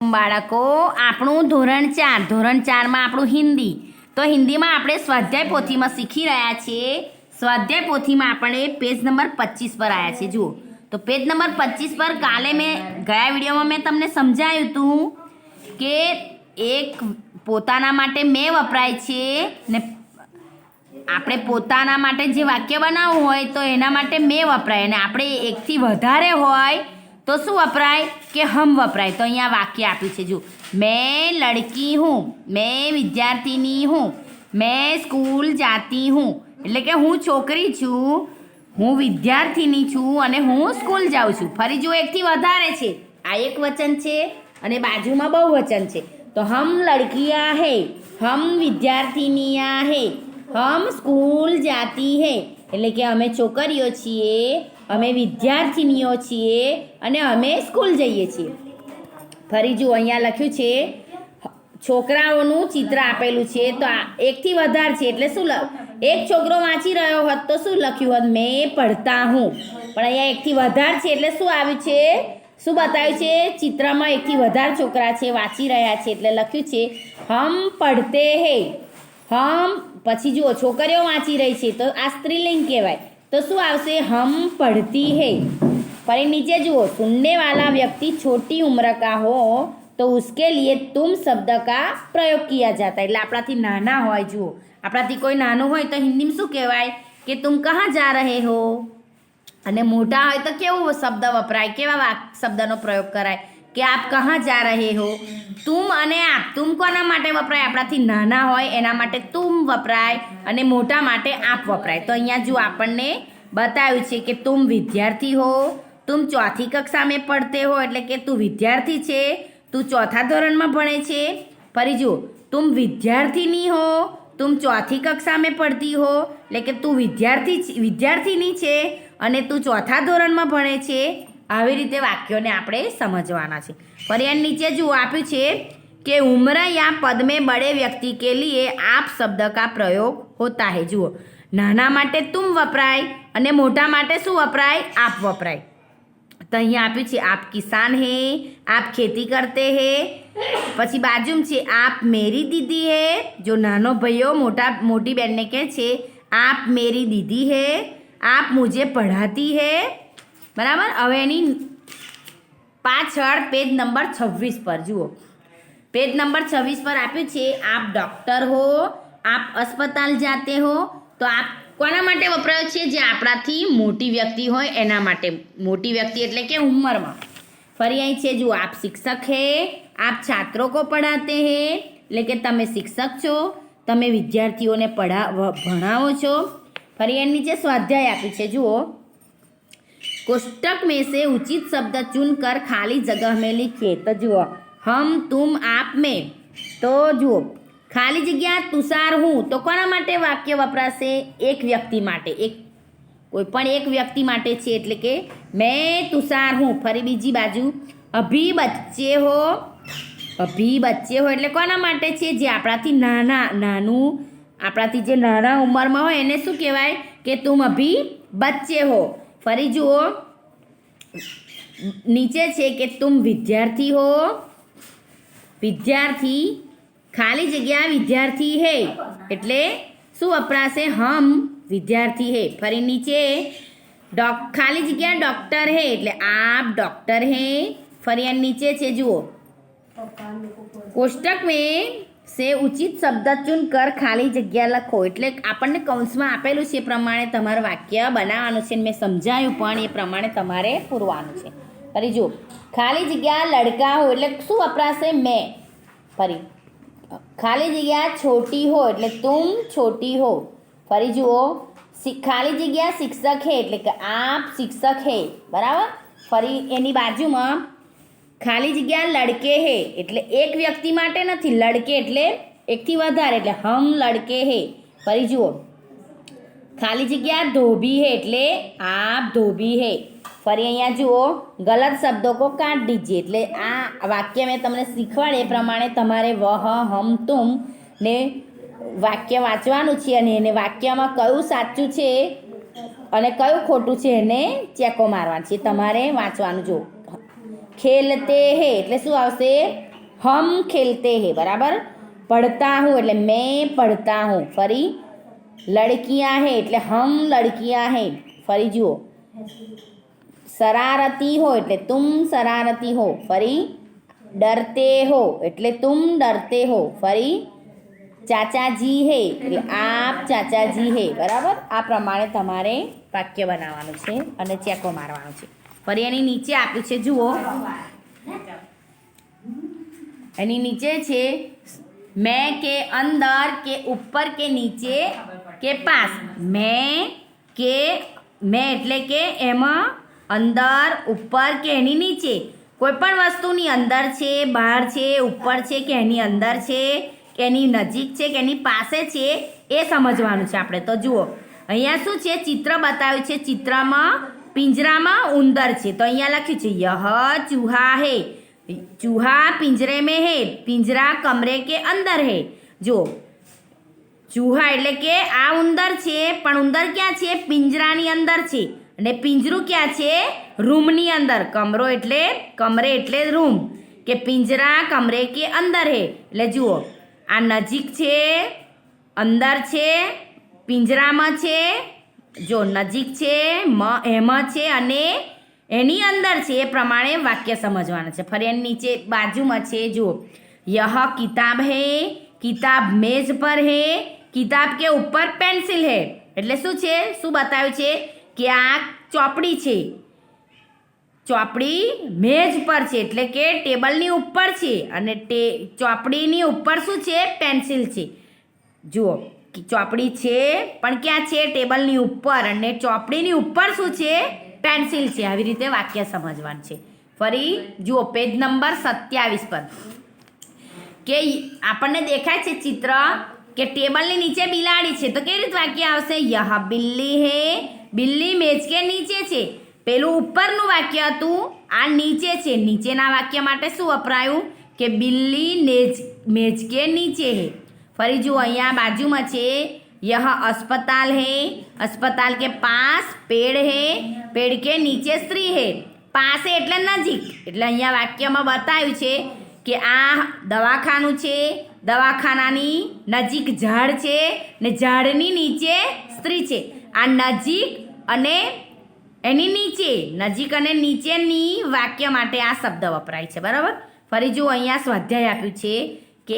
બાળકો, આપણું ધોરણ ચાર. ધોરણ ચારમાં આપણું હિન્દી. તો હિન્દીમાં આપણે સ્વાધ્યાય પોથીમાં શીખી રહ્યા છીએ. સ્વાધ્યાય પોથીમાં આપણે પેજ નંબર પચીસ પર આવ્યા છીએ. જુઓ. તો પેજ નંબર પચીસ પર કાલે મેં, ગયા વિડીયોમાં મેં તમને સમજાયું હતું કે એક પોતાના માટે મેં વપરાય છે ને આપણે પોતાના માટે જે વાક્ય બનાવવું હોય તો એના માટે મેં વપરાય. અને આપણે એકથી વધારે હોય તો શું વપરાય? કે હમ વપરાય. તો અહીંયા વાક્ય આપ્યું છે જો મેં લડકી હું, મેં વિદ્યાર્થીની હું, મેં સ્કૂલ જાતી હું. એટલે કે હું છોકરી છું, હું વિદ્યાર્થીની છું અને હું સ્કૂલ જાઉં છું. ફરી જો એકથી વધારે છે. આ એક વચન છે અને બાજુમાં બહુ વચન છે. તો હમ લડકિયા હે, હમ વિદ્યાર્થીનિયા હે, હમ સ્કૂલ જાતી હે. એટલે કે અમે છોકરીઓ છીએ અમે વિદ્યાર્થીનીઓ છીએ અને અમે સ્કૂલ જઈએ છીએ. ફરી જુઓ, અહીંયા લખ્યું છે, છોકરાઓનું ચિત્ર આપેલું છે. તો આ એકથી વધારે છે, એટલે શું લખ? એક છોકરો વાંચી રહ્યો હોત તો શું લખ્યું હોત? મેં પઢતા હું. પણ અહીંયા એકથી વધારે છે, એટલે શું આવ્યું છે? શું બતાવ્યું છે? ચિત્રમાં એકથી વધારે છોકરા છે, વાંચી રહ્યા છે, એટલે લખ્યું છે, હમ પઢતે હે. હમ, પછી જુઓ, છોકરીઓ વાંચી રહી છે, તો આ સ્ત્રીલિંગ કહેવાય. તો શું આવશે? હમ પઢતી હે. ફરી નીચે જુઓ, સુનને વાલા વ્યક્તિ છોટી ઉમ્ર કા હો, તો ઉસકે લીએ તુમ શબ્દ કા પ્રયોગ કિયા જાતા એટલે આપણાથી નાના હોય, જુઓ. આપણાથી કોઈ નાનું હોય તો હિન્દીમાં શું કહેવાય? કે તુમ કહા જા રહે હો? અને મોટા હોય તો કેવો શબ્દ વપરાય? કેવા શબ્દનો પ્રયોગ કરાય? કે આપ કહા જા રહે હો? તુમ અને આપ. તુમ કોના માટે વપરાય? આપણાથી નાના હોય, એના માટે તુમ વપરાય અને મોટા માટે આપ વપરાય. તો અહીંયા જો આપણને બતાવ્યું છે કે તુમ વિદ્યાર્થી હો તુમ ચોથી કક્ષામાં પડતે હો, એટલે કે તું વિદ્યાર્થી છે, તું ચોથા ધોરણમાં ભણે છે. ફરી જુઓ. તુમ વિદ્યાર્થીની હો તુમ ચોથી કક્ષા મેં પડતી હો, એટલે કે તું વિદ્યાર્થી વિદ્યાર્થીની છે અને તું ચોથા ધોરણમાં ભણે છે. આવી રીતે વાક્યોને આપણે સમજવાના છે. ફરિયાદ નીચે જુઓ, આપ્યું છે કે ઉમ્ર યા પદમે બડે વ્યક્તિ કે લીએ આપ શબ્દ કા પ્રયોગ હોતા હે. જુઓ, નાના માટે તુમ વપરાય અને મોટા માટે શું વપરાય? આપ વપરાય. તો અહીંયા આપ્યું છે, આપ કિસાન હે, આપ ખેતી કરતે હે. પછી બાજુમાં છે, આપ મેરી દીદી હે. જો નાનો ભાઈઓ મોટા, મોટી બહેનને કહે છે, આપ મેરી દીદી હે, આપ મુજે પઢાતી હે. બરાબર? હવે એની પાછળ પેજ નંબર છવ્વીસ પર, જુઓ. પેજ નંબર છવ્વીસ પર આપ્યું છે, આપ ડૉક્ટર હો, આપ અસ્પતાલ જાતે હો. તો આપ કોના માટે વપરાયો છે? જે આપણાથી મોટી વ્યક્તિ હોય, એના માટે. મોટી વ્યક્તિ એટલે કે ઉંમરમાં. ફરી અહીં છે, જુઓ, આપ શિક્ષક હે, આપ છાત્રો કો પઢાતે હે. એટલે કે તમે શિક્ષક છો, તમે વિદ્યાર્થીઓને પઢા ભણાવો છો. ફરી એની નીચે સ્વાધ્યાય આપ્યું છે, જુઓ. कोष्टक में से उचित शब्द चुनकर खाली जगह में लिखिए तो जुओ हम तुम आप में તો જુઓ ખાલી જગ્યા તુષાર હું તો કોના માટે વાક્ય વપરાશે એક વ્યક્તિ માટે એક કોઈ પણ એક વ્યક્તિ માટે છે એટલે કે મેં તુષાર હું ફરી બીજી બાજુ અભી બચ્ચે હો અભી બચ્ચે હો એટલે કોના માટે છે જે આપણાથી નાના નાનું આપણાથી જે નાના ઉંમરમાં હોય એને શું કહેવાય કે તુમ અભી બચ્ચે હો ફરી જુઓ. નીચે છે કે તુમ વિદ્યાર્થી હો. વિદ્યાર્થી ખાલી જગ્યા વિદ્યાર્થી હે. એટલે શું વપરાશે? હમ વિદ્યાર્થી હે. ફરી નીચે ડોક ખાલી જગ્યા ડૉક્ટર હે. એટલે આપ ડૉક્ટર હે. ફરી આ નીચે છે જુઓ. કોષ્ટક में से ઉચિત શબ્દ ચૂનકર ખાલી જગ્યા લખો. એટલે આપણને કૌંસમાં આપેલું છે એ પ્રમાણે તમારું વાક્ય બનાવવાનું છે મેં સમજાયું પણ એ પ્રમાણે તમારે પૂરવાનું છે. ફરી જુઓ. ખાલી જગ્યા લડકા હો એટલે શું વપરાશે? મેં. ફરી. ખાલી જગ્યા છોટી હો એટલે તુમ છોટી હો. ફરી જુઓ. ખાલી જગ્યા શિક્ષક હે એટલે કે આપ શિક્ષક હે. બરાબર? ફરી એની બાજુમાં ખાલી જગ્યા લડકે હે એટલે એક વ્યક્તિ માટે નથી, લડકે એટલે એકથી વધારે એટલે હમ લડકે હે. ફરી જુઓ. ખાલી જગ્યા ધોબી હે એટલે આપ ધોબી હે. ફરી અહીંયા જુઓ. ગલત શબ્દો કો કાઢ દીજીએ એટલે આ વાક્ય મેં તમને શીખવાડે એ પ્રમાણે તમારે વહ, હમ, તુમ ને વાક્ય વાંચવાનું છે અને એને વાક્યમાં કયું સાચું છે અને કયું ખોટું છે એને ચેકો મારવાનું છે. તમારે વાંચવાનું જો. ખેલતે હે. એટલે શું આવશે? હમ ખેલતે હે. બરાબર? પડતા હું, એટલે મેં પડતા હું. ફરી લડકિયા હે, એટલે હમ લડકિયા હે. ફરી જુઓ. શરારતી હો, એટલે તુમ શરારતી હો. ફરી ડરતે હો, એટલે તુમ ડરતે હો. ફરી ચાચાજી હે, એટલે આપ ચાચાજી હે. બરાબર? આ પ્રમાણે તમારે વાક્ય બનાવવાનું છે અને ચેકો મારવાનું છે. ફરી એની નીચે આપ્યું છે, જુઓ. એની નીચે છે, મેં કે અંદર કે ઉપર કે નીચે કે પાસ. મેં કે, મેં એટલે કે એમાં અંદર, ઉપર કે એની નીચે. કોઈ પણ વસ્તુની અંદર છે, બહાર છે, ઉપર છે કે એની અંદર છે, કે એની નજીક છે, કે એની પાસે છે, એ સમજવાનું છે આપણે. તો જુઓ, અહીંયા શું છે? ચિત્ર બતાવ્યું છે, ચિત્રમાં પિંજરામાં ઉંદર છે તો અહીંયા લખ્યું છે યહ ચૂહા હે ચૂહા પિંજરે મેં હે પિંજરા કમરે કે અંદર હે જો ચૂહા એટલે કે આ ઉંદર છે પણ ઉંદર ક્યાં છે પિંજરાની અંદર છે અને પિંજરું ક્યાં છે રૂમની અંદર કમરો એટલે કમરે એટલે રૂમ કે પિંજરા કમરે કે અંદર હે એટલે જુઓ આ નજીક છે અંદર છે પિંજરામાં છે જો નજીક છે, મ, એમાં છે અને એની અંદર છે, એ પ્રમાણે વાક્ય સમજવાના છે. ફરી એની નીચે બાજુમાં છે, જુઓ. યહ કિતાબ હે, કિતાબ મેજ પર હે, કિતાબ કે ઉપર પેન્સિલ હે. એટલે શું છે? શું બતાવ્યું છે? કે આ ચોપડી છે. ચોપડી મેજ પર છે, એટલે કે ટેબલની ઉપર છે. અને ટે, ચોપડીની ઉપર શું છે? પેન્સિલ છે. જુઓ. ચોપડી છે, પણ ક્યાં છે? ટેબલની ઉપર. અને ચોપડીની ઉપર શું છે? પેન્સિલ છે. આવી રીતે વાક્ય સમજવાનું છે. ફરી જુઓ, પેજ નંબર સત્યાવીસ પર. કે આપણને દેખાય છે ચિત્ર કે ટેબલની નીચે બિલાડી છે. તો કેવી રીતે વાક્ય આવશે? યહ બિલ્લી હે, બિલ્લી મેજ કે નીચે છે? પેલું ઉપરનું વાક્ય હતું, આ નીચે છે. નીચેના વાક્ય માટે શું વપરાયું? કે બિલ્લી નેજ મેજ કે નીચે હે. ફરી જુઓ અહીંયા બાજુમાં છે यह अस्पताल है अस्पताल के पास पेड़ है पेड़ के નીચે સ્ત્રી હે પાસે એટલે નજીક એટલે અહીંયા વાક્યમાં બતાવ્યું છે કે આ દવાખાનું છે દવાખાનાની નજીક ઝાડ છે ને ઝાડની નીચે સ્ત્રી છે આ નજીક અને એની નીચે નજીક અને નીચેની વાક્ય માટે આ શબ્દ વપરાય છે બરાબર ફરી જો અહીંયા સ્વાધ્યાય આપ્યું છે કે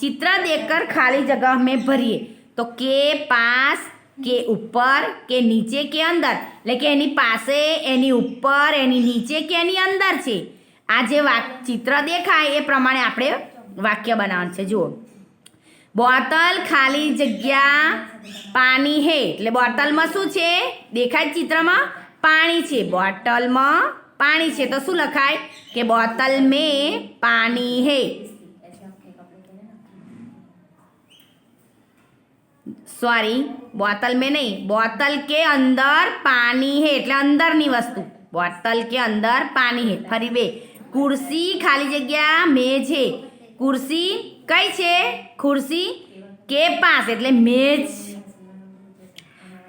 ચિત્ર દેખકર ખાલી જગહ મેં ભરીએ. તો કે પાસ, કે ઉપર, કે નીચે, કે અંદર. એટલે કે એની પાસે, એની ઉપર, એની નીચે, કે એની અંદર છે. આ જે વાક, ચિત્ર દેખાય એ પ્રમાણે આપણે વાક્ય બનાવવાનું છે. જુઓ. બોટલ ખાલી જગ્યા પાણી હે. એટલે બોટલમાં શું છે? દેખાય ચિત્રમાં પાણી છે. બોટલમાં પાણી છે. તો શું લખાય? કે બોટલ મેં પાણી હે. સોરી બોટલ મેં નહીં બોટલ કે અંદર પાણી હે એટલે અંદરની વસ્તુ બોટલ કે અંદર પાણી હે ફરી બે કુર્સી ખાલી જગ્યા મેજ હે કુર્સી કઈ છે ખુરશી કે પાસ એટલે મેજ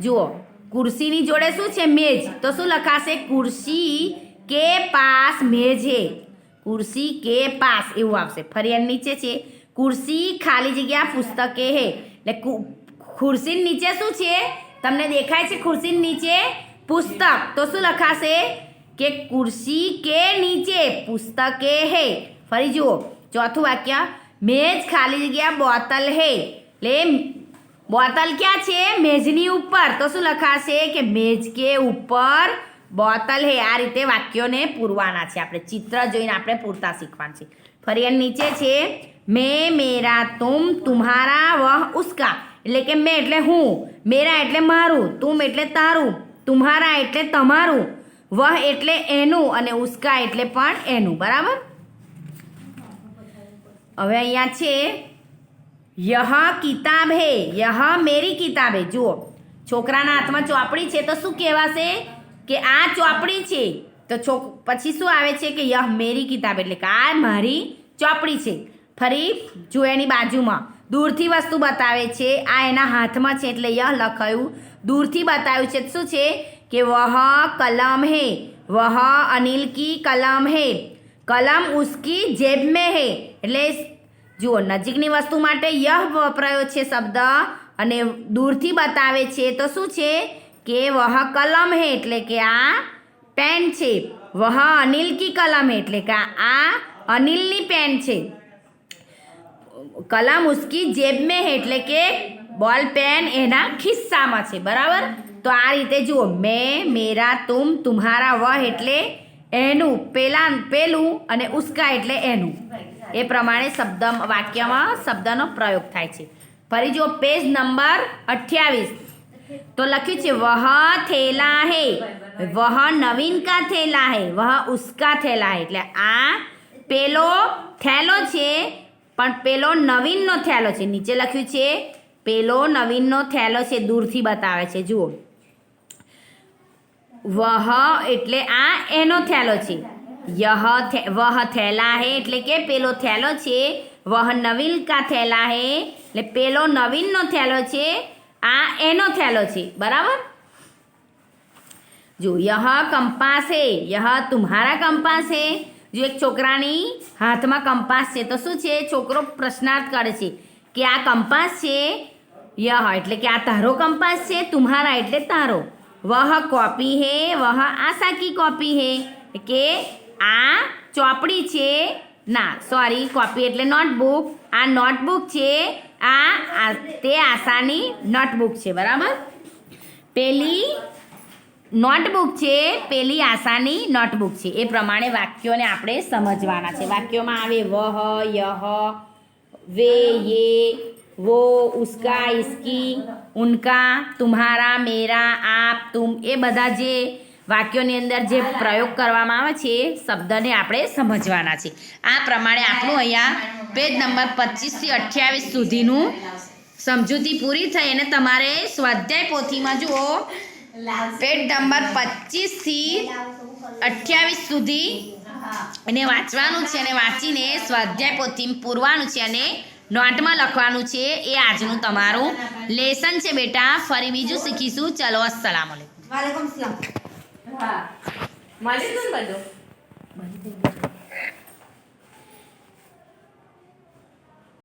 જુઓ કુર્સીની જોડે શું છે મેજ તો શું લખાશે કુર્સી કે પાસ મેજ હે કુર્સી કે પાસ એવું આવશે ફરી નીચે છે કુર્સી ખાલી જગ્યા પુસ્તકે હે એટલે ખુરશી નીચે શું છે? તમને દેખાય છે ખુરશી નીચે પુસ્તક. તો શું લખાશે? કે ખુરશી કે નીચે પુસ્તકે હે. ફરી જુઓ. ચોથું વાક્ય. મેજ ખાલી જગ્યા બોતલ હે. લે, બોતલ ક્યાં છે? મેજની ઉપર. તો શું લખાશે? કે મેજ કે ઉપર બોતલ હે. આ રીતે વાક્યોને પૂરવાના છે. આપણે ચિત્ર જોઈને આપણે પૂરતા શીખવાના છે. ફરી નીચે છે. મેં મેરા તુમ તુમ્હારા વહ ઉસકા. એટલે કે મેં એટલે હું, મેરા એટલે મારું તુમ એટલે તારું, તુમ્હારા એટલે તમારું, વહ એટલે એનું અને ઉસ્કા એટલે પણ એનું, બરાબર? હવે અહીંયા છે, યહ કિતાબ હે, યહ મેરી કિતાબ હે. જુઓ, છોકરાના હાથમાં ચોપડી છે તો શું કહેવાશે? કે આ ચોપડી છે. તો છોક, પછી શું આવે છે કે યહ મેરી કિતાબ, એટલે કે આ મારી ચોપડી છે. ફરી જો એની બાજુમાં. દૂરથી વસ્તુ બતાવે છે, આ એના હાથમાં છે એટલે યહ લખાયું. દૂરથી બતાવ્યું છે શું છે? કે વહ કલમ હે, વહ અનિલ કી કલમ હે, કલમ ઉસકી જેબ મેં હે. એટલે જુઓ, નજીકની વસ્તુ માટે યહ વપરાયો છે શબ્દ અને દૂરથી બતાવે છે તો શું છે? કે વહ કલમ હે એટલે કે આ પેન છે. વહ અનિલ કી કલમ હે એટલે કે આ અનિલની પેન છે. કલમ ઉસકી જેબ મેં હે, એટલે કે બોલ પેન એના ખિસ્સામાં છે, બરાબર? તો આ રીતે જુઓ, મેં, મેરા, તુમ, તુમ્હારા, વહ એટલે એનું પેલા પેલું અને ઉસ્કા એટલે એનું. એ પ્રમાણે શબ્દ વાક્યમાં શબ્દનો પ્રયોગ થાય છે. ફરી જુઓ, પેજ નંબર અઠ્યાવીસ. તો લખ્યું છે, વહ થેલા હે, વહ નવીન કા થેલા હે, વહ ઉસ્કા થેલા હે, એટલે આ પેલો થેલો છે પણ પેલો નવીનનો થેલો છે. નીચે લખ્યું છે, પેલો નવીનનો થેલો છે, દૂરથી બતાવે છે. જુઓ. વહ એટલે આ એનો થેલો છે. યહ વહ થેલા હે એટલે કે પેલો થેલો છે, વહ નવીન કા થેલા હે એટલે પેલો નવીનનો થેલો છે, આ એનો થેલો છે. બરાબર? જો, યહ કંપાસ હે, યહ તુમ્હારા કંપાસ હે જો એક છોકરાની હાથમાં કંપાસ છે, તો શું છે? છોકરો પ્રશ્નાર્થ કરે છે કે આ કંપાસ છે યહ એટલે કે આ તારો કંપાસ છે, તુમ્હારા એટલે તારો. વહ કોપી હે વહ આશા કી કોપી હે, કે આ ચોપડી છે, ના, સોરી, કોપી એટલે નોટબુક. આ નોટબુક છે આ, તે આશાની નોટબુક છે, બરાબર? પેલી નોટબુક છે, પેલી આશાની નોટબુક છે. એ પ્રમાણે વાક્યોને આપણે સમજવાના છે. વાક્યોમાં આવે વહ યહ વે, યે, વો, ઉસકા, ઇસકી, ઉનકા, તુમ્હારા, મેરા, આપ, તુમ એ બધા જે વાક્યોની અંદર જે પ્રયોગ કરવામાં આવે છે, એ શબ્દને આપણે સમજવાના છે. આ પ્રમાણે આપણું અહીંયા પેજ નંબર પચીસથી અઠ્યાવીસ સુધીનું સમજૂતી પૂરી થઈ અને તમારે સ્વાધ્યાય પોથીમાં જુઓ. પેજ નંબર પચીસથી અઠ્યાવીસ સુધી. એને વાંચવાનું છે અને વાંચીને સ્વાધ્યાય પોથી પૂરવાનું છે અને નોટમાં લખવાનું છે. એ આજનું તમારું લેસન છે બેટા. ફરી બીજું શીખીશું. ચલો અસલામ વાલેકુમ સલામ. હા. બધું?